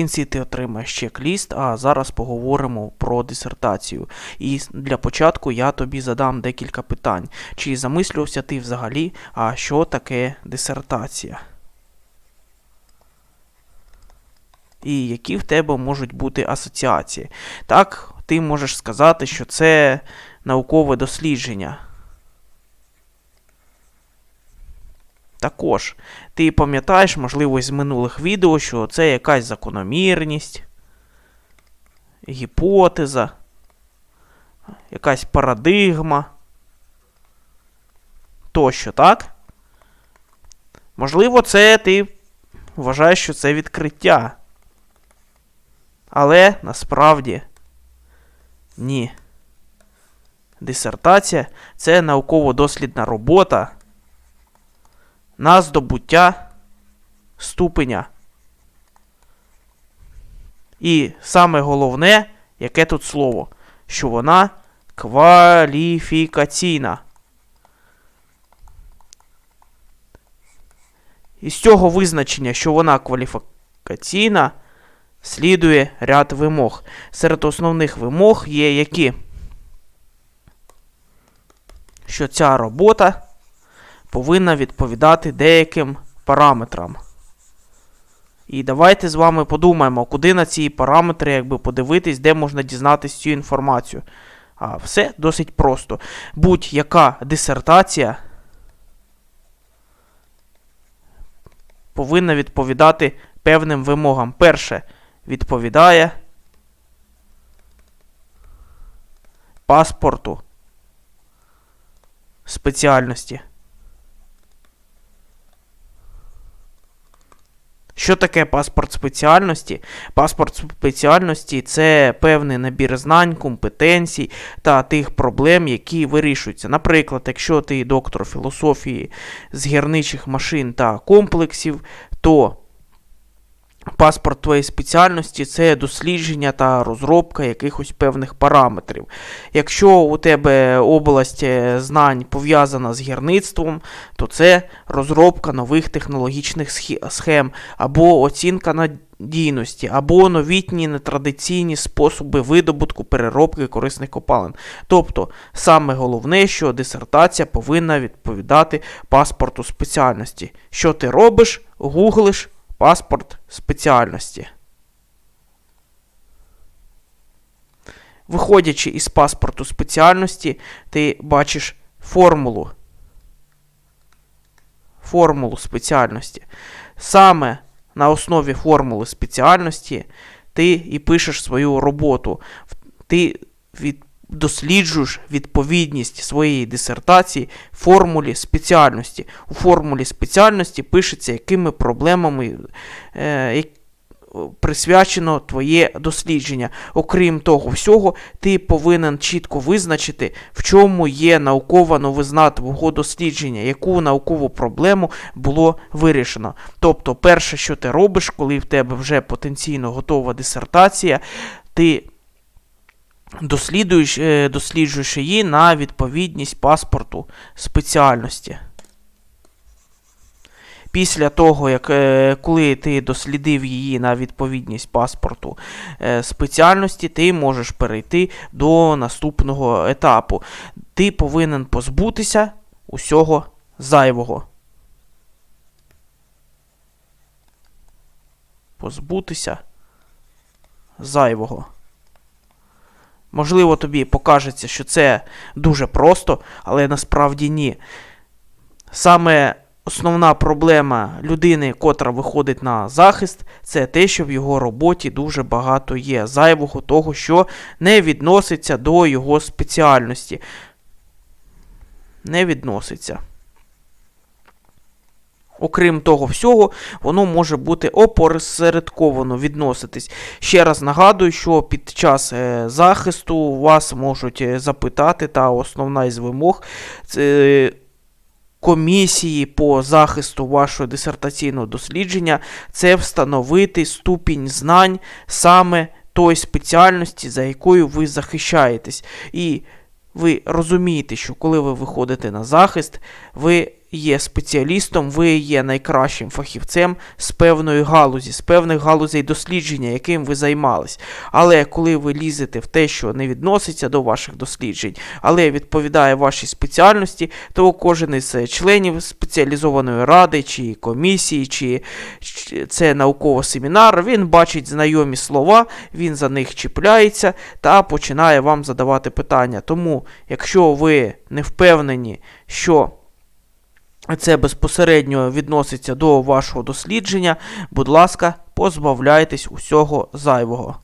кінці ти отримаєш чек-ліст, а зараз поговоримо про дисертацію. І для початку я тобі задам декілька питань. Чи замислювався ти взагалі, а що таке дисертація? І які в тебе можуть бути асоціації? Так, ти можеш сказати, що це наукове дослідження. Також, ти пам'ятаєш, можливо, із минулих відео, що це якась закономірність, гіпотеза, якась парадигма. Тощо, так? Можливо, це ти вважаєш, що це відкриття. Але насправді ні. Дисертація це науково-дослідна робота на здобуття ступеня. І саме головне, яке тут слово, що вона кваліфікаційна. Із цього визначення, що вона кваліфікаційна, слідує ряд вимог. Серед основних вимог є які? Що ця робота повинна відповідати деяким параметрам. І давайте з вами подумаємо, куди на ці параметри якби подивитись, де можна дізнатися цю інформацію. А все досить просто. Будь-яка дисертація повинна відповідати певним вимогам. Перше, відповідає паспорту спеціальності. Що таке паспорт спеціальності? Паспорт спеціальності це певний набір знань, компетенцій та тих проблем, які вирішуються. Наприклад, якщо ти доктор філософії з гірничих машин та комплексів, то Паспорт твоєї спеціальності це дослідження та розробка якихось певних параметрів. Якщо у тебе область е, знань пов'язана з гірництвом, то це розробка нових технологічних схем, або оцінка надійності, або новітні нетрадиційні способи видобутку переробки корисних копалин. Тобто, саме головне, що дисертація повинна відповідати паспорту спеціальності. Що ти робиш, гуглиш паспорт спеціальності. Виходячи із паспорту спеціальності, ти бачиш формулу. Формулу спеціальності. Саме на основі формули спеціальності ти і пишеш свою роботу. Ти від, досліджуєш відповідність своєї дисертації формулі спеціальності. У формулі спеціальності пишеться, якими проблемами е, присвячено твоє дослідження. Окрім того всього, ти повинен чітко визначити, в чому є наукова новизна твого дослідження, яку наукову проблему було вирішено. Тобто, перше, що ти робиш, коли в тебе вже потенційно готова дисертація, ти досліджуєш, е, її на відповідність паспорту спеціальності. Після того, як е, коли ти дослідив її на відповідність паспорту е, спеціальності, ти можеш перейти до наступного етапу. Ти повинен позбутися усього зайвого. Позбутися зайвого. Можливо, тобі покажеться, що це дуже просто, але насправді ні. Саме основна проблема людини, котра виходить на захист, це те, що в його роботі дуже багато є зайвого того, що не відноситься до його спеціальності. Не відноситься. Окрім того всього, воно може бути опосередковано відноситись. Ще раз нагадую, що під час е, захисту вас можуть е, запитати, та основна із вимог це комісії по захисту вашого дисертаційного дослідження це встановити ступінь знань саме той спеціальності, за якою ви захищаєтесь. І ви розумієте, що коли ви виходите на захист, ви є спеціалістом, ви є найкращим фахівцем з певної галузі, з певних галузей дослідження, яким ви займались. Але коли ви лізете в те, що не відноситься до ваших досліджень, але відповідає вашій спеціальності, то кожен із е, членів спеціалізованої ради чи комісії, чи це науковий семінар, він бачить знайомі слова, він за них чіпляється та починає вам задавати питання. Тому, якщо ви не впевнені, що це безпосередньо відноситься до вашого дослідження, будь ласка, позбавляйтесь усього зайвого.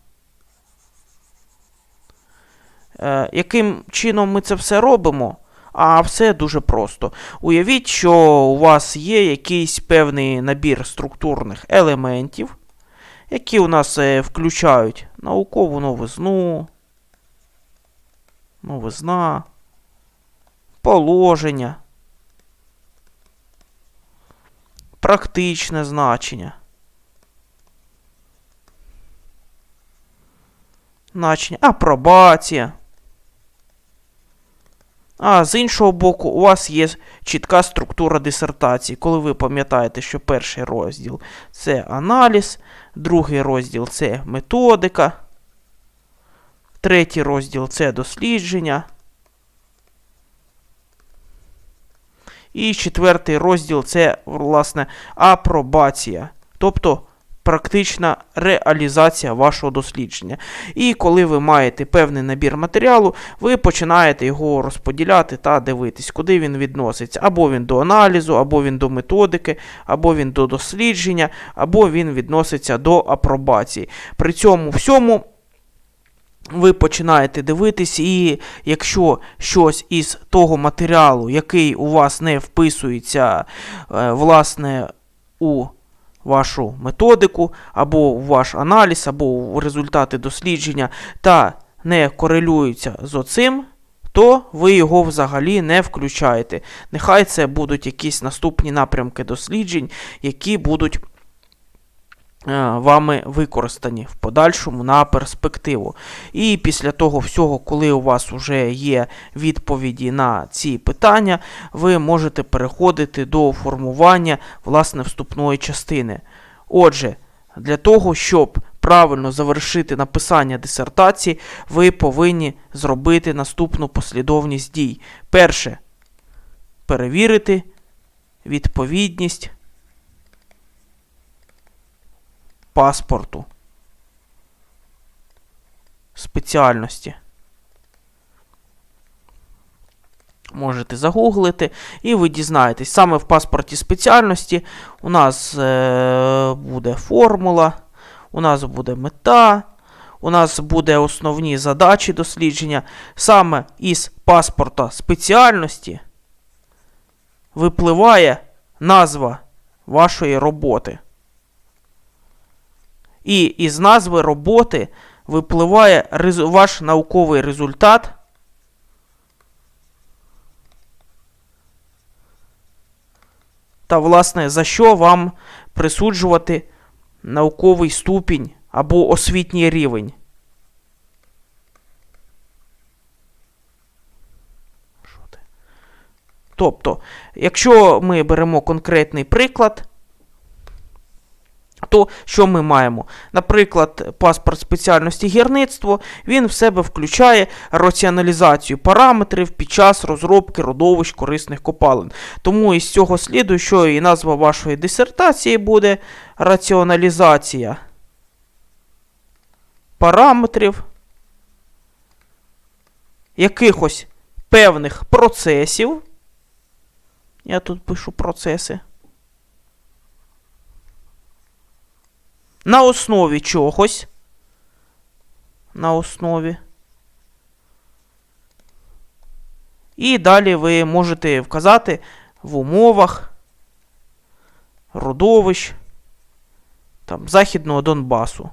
Е, яким чином ми це все робимо? А все дуже просто. Уявіть, що у вас є якийсь певний набір структурних елементів, які у нас е, включають наукову новизну, новизна, положення, практичне значення. Значення, апробація. А з іншого боку, у вас є чітка структура дисертації. Коли ви пам'ятаєте, що перший розділ це аналіз, другий розділ це методика, третій розділ це дослідження. І четвертий розділ це, власне, апробація. Тобто практична реалізація вашого дослідження. І коли ви маєте певний набір матеріалу, ви починаєте його розподіляти та дивитись, куди він відноситься. Або він до аналізу, або він до методики, або він до дослідження, або він відноситься до апробації. При цьому всьому. Ви починаєте дивитись, і якщо щось із того матеріалу, який у вас не вписується, е, власне, у вашу методику, або в ваш аналіз, або в результати дослідження, та не корелюються з оцим, то ви його взагалі не включаєте. Нехай це будуть якісь наступні напрямки досліджень, які будуть. Е, вами використані в подальшому на перспективу. І після того всього, коли у вас вже є відповіді на ці питання, ви можете переходити до формування власне вступної частини. Отже, для того, щоб правильно завершити написання дисертації, ви повинні зробити наступну послідовність дій. Перше перевірити відповідність паспорту спеціальності. Можете загуглити, і ви дізнаєтесь, саме в паспорті спеціальності у нас е, буде формула, у нас буде мета, у нас буде основні задачі дослідження. Саме із паспорта спеціальності випливає назва вашої роботи. І із назви роботи випливає ваш науковий результат. Та, власне, за що вам присуджувати науковий ступінь або освітній рівень. Тобто, якщо ми беремо конкретний приклад, то що ми маємо? Наприклад, паспорт спеціальності гірництво, він в себе включає раціоналізацію параметрів під час розробки родовищ корисних копалин. Тому із цього слідує, що і назва вашої дисертації буде раціоналізація параметрів якихось певних процесів. Я тут пишу процеси. На основі чогось. На основі. І далі ви можете вказати в умовах родовищ там, Західного Донбасу.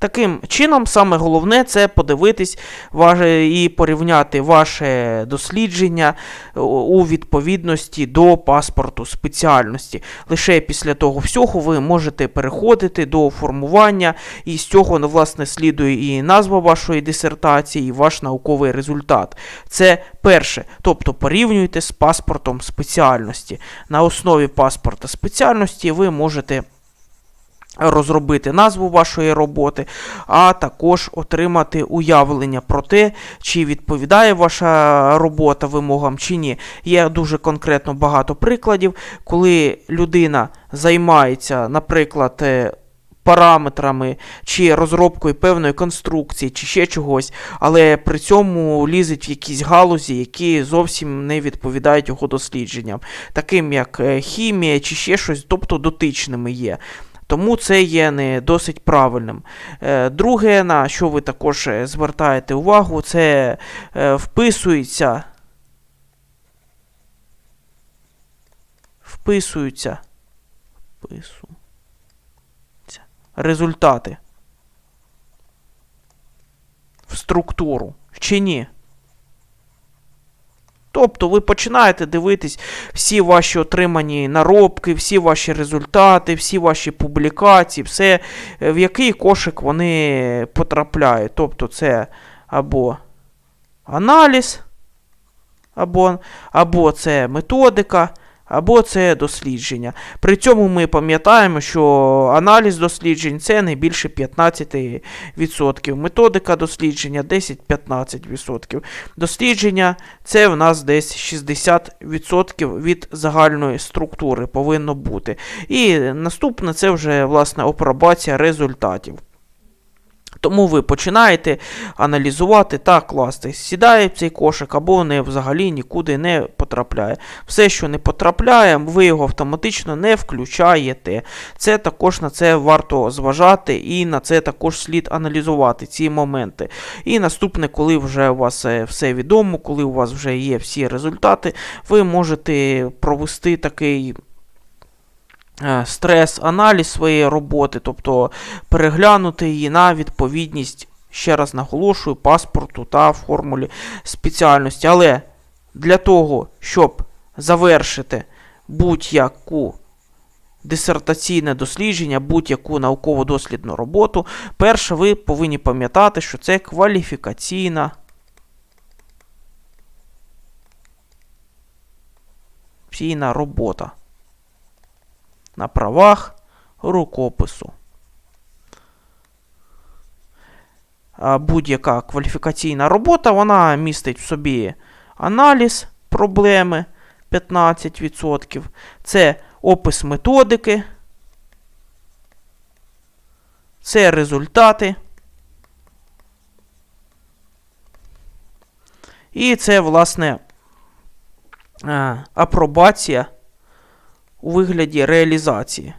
Таким чином, саме головне це подивитись і порівняти ваше дослідження у- у відповідності до паспорту спеціальності. Лише після того всього ви можете переходити до формування, і з цього, ну, власне, слідує і назва вашої дисертації, і ваш науковий результат. Це перше. Тобто порівнюйте з паспортом спеціальності. На основі паспорта спеціальності ви можете розробити назву вашої роботи, а також отримати уявлення про те, чи відповідає ваша робота вимогам чи ні. Є дуже конкретно багато прикладів, коли людина займається, наприклад, е, параметрами чи розробкою певної конструкції, чи ще чогось, але при цьому лізить в якісь галузі, які зовсім не відповідають його дослідженням, таким як е, хімія чи ще щось, тобто дотичними є. Тому це є не досить правильним. Е, Друге, на що ви також е, звертаєте увагу, це е, вписується. Вписуються. Вписуються. Результати. В структуру. Чи ні? Тобто ви починаєте дивитись всі ваші отримані наробки, всі ваші результати, всі ваші публікації, все, е, в який кошик вони потрапляють. Тобто це або аналіз, або, або це методика, або це дослідження. При цьому ми пам'ятаємо, що аналіз досліджень це не більше 15%, методика дослідження 10-15%. Дослідження це в нас десь 60% від загальної структури повинно бути. І наступне це вже власне апробація результатів. Тому ви починаєте аналізувати та класти, сідає цей кошик або не взагалі нікуди не потрапляє. Все, що не потрапляє, ви його автоматично не включаєте. Це також на це варто зважати, і на це також слід аналізувати ці моменти. І наступне, коли вже у вас е, все відомо, коли у вас вже є всі результати, ви можете провести такий. Е, Стрес-аналіз своєї роботи, тобто переглянути її на відповідність, ще раз наголошую, паспорту та формулі спеціальності. Але для того, щоб завершити будь-яку дисертаційне дослідження, будь-яку науково-дослідну роботу, перше ви повинні пам'ятати, що це кваліфікаційна ційна робота на правах рукопису. Будь-яка кваліфікаційна робота, вона містить в собі аналіз проблеми 15%, це опис методики, це результати. І це, власне, е, апробація у вигляді реалізації.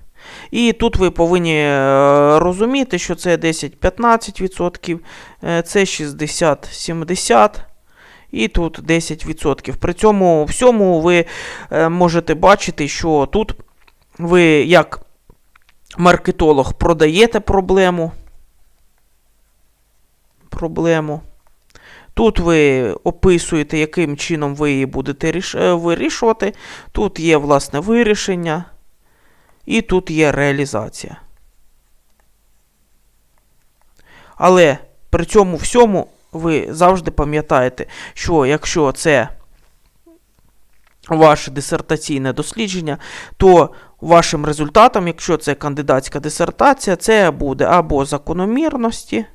І тут ви повинні е, розуміти, що це 10-15%, е, це 60-70%. І тут 10%. При цьому всьому ви е, можете бачити, що тут ви як маркетолог продаєте проблему. Проблему. Тут ви описуєте, яким чином ви її будете е, вирішувати. Тут є, власне, вирішення. І тут є реалізація. Але при цьому всьому ви завжди пам'ятаєте, що якщо це ваше дисертаційне дослідження, то вашим результатом, якщо це кандидатська дисертація, це буде або закономірності,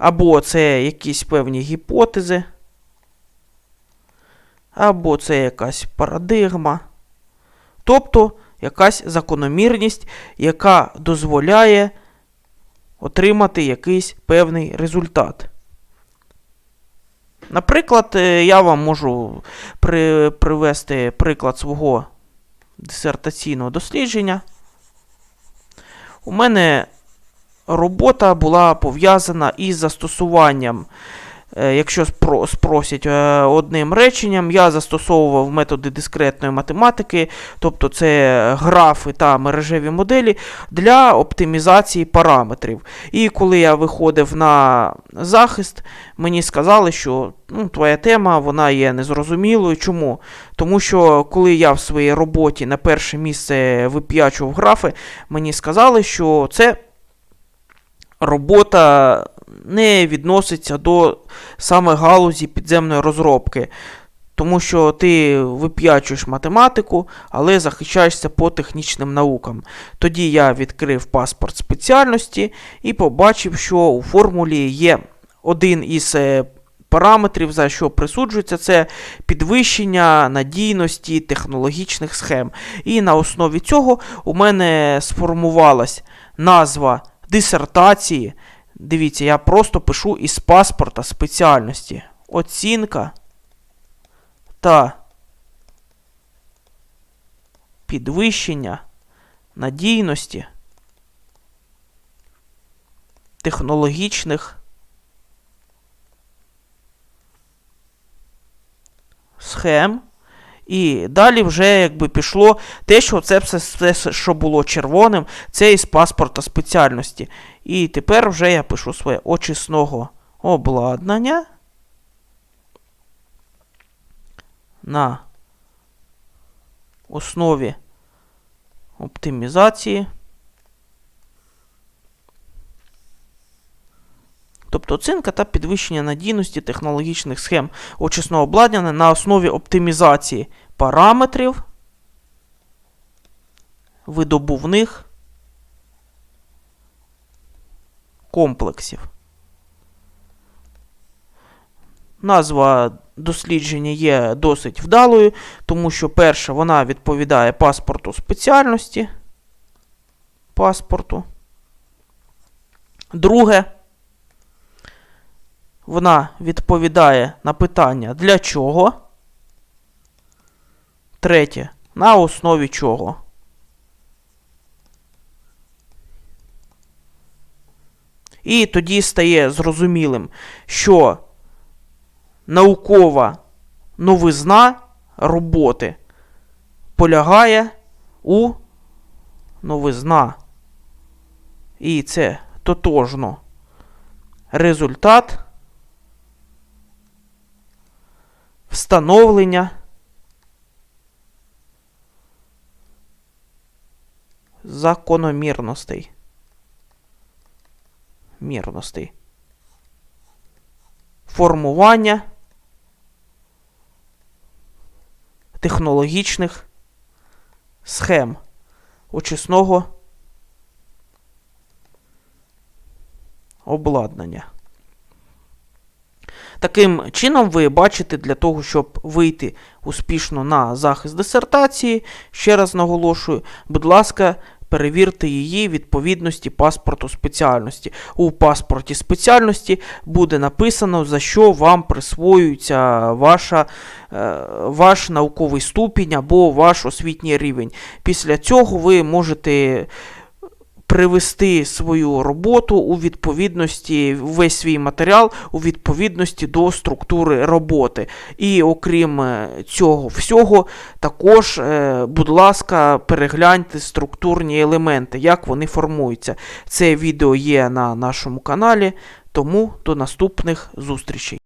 або це якісь певні гіпотези, або це якась парадигма. Тобто якась закономірність, яка дозволяє отримати якийсь певний результат. Наприклад, е, я вам можу при, привести приклад свого дисертаційного дослідження. У мене робота була пов'язана із застосуванням Е, Якщо спросять е, одним реченням, я застосовував методи дискретної математики, тобто це графи та мережеві моделі для оптимізації параметрів. І коли я виходив на захист, мені сказали, що ну, твоя тема вона є незрозумілою. Чому? Тому що коли я в своїй роботі на перше місце вип'ячував графи, мені сказали, що це робота не відноситься до саме галузі підземної розробки. Тому що ти вип'ячуєш математику, але захищаєшся по технічним наукам. Тоді я відкрив паспорт спеціальності і побачив, що у формулі є один із е, параметрів, за що присуджується, це підвищення надійності технологічних схем. І на основі цього у мене сформувалась назва дисертації. Дивіться, я просто пишу із паспорта спеціальності. Оцінка та підвищення надійності технологічних схем. І далі вже якби пішло те, що це все, що було червоним, це із паспорта спеціальності. І тепер вже я пишу своє очисного обладнання на основі оптимізації. Оцінка та підвищення надійності технологічних схем очисного обладнання на основі оптимізації параметрів видобувних комплексів. Назва дослідження є досить вдалою, тому що перша вона відповідає паспорту спеціальності. Паспорту. Друге, вона відповідає на питання для чого. Третє. На основі чого. І тоді стає зрозумілим, що наукова новизна роботи полягає у новизна. І це тотожно результат встановлення закономірностей. Мірностей. Формування технологічних схем очисного обладнання. Таким чином, ви бачите, для того, щоб вийти успішно на захист дисертації, ще раз наголошую, будь ласка, перевірте її відповідності паспорту спеціальності. У паспорті спеціальності буде написано, за що вам присвоюється ваша, е, ваш науковий ступінь або ваш освітній рівень. Після цього ви можете привести свою роботу у відповідності, весь свій матеріал у відповідності до структури роботи. І окрім е, цього всього, також, е, будь ласка, перегляньте структурні елементи, як вони формуються. Це відео є на нашому каналі, тому до наступних зустрічей.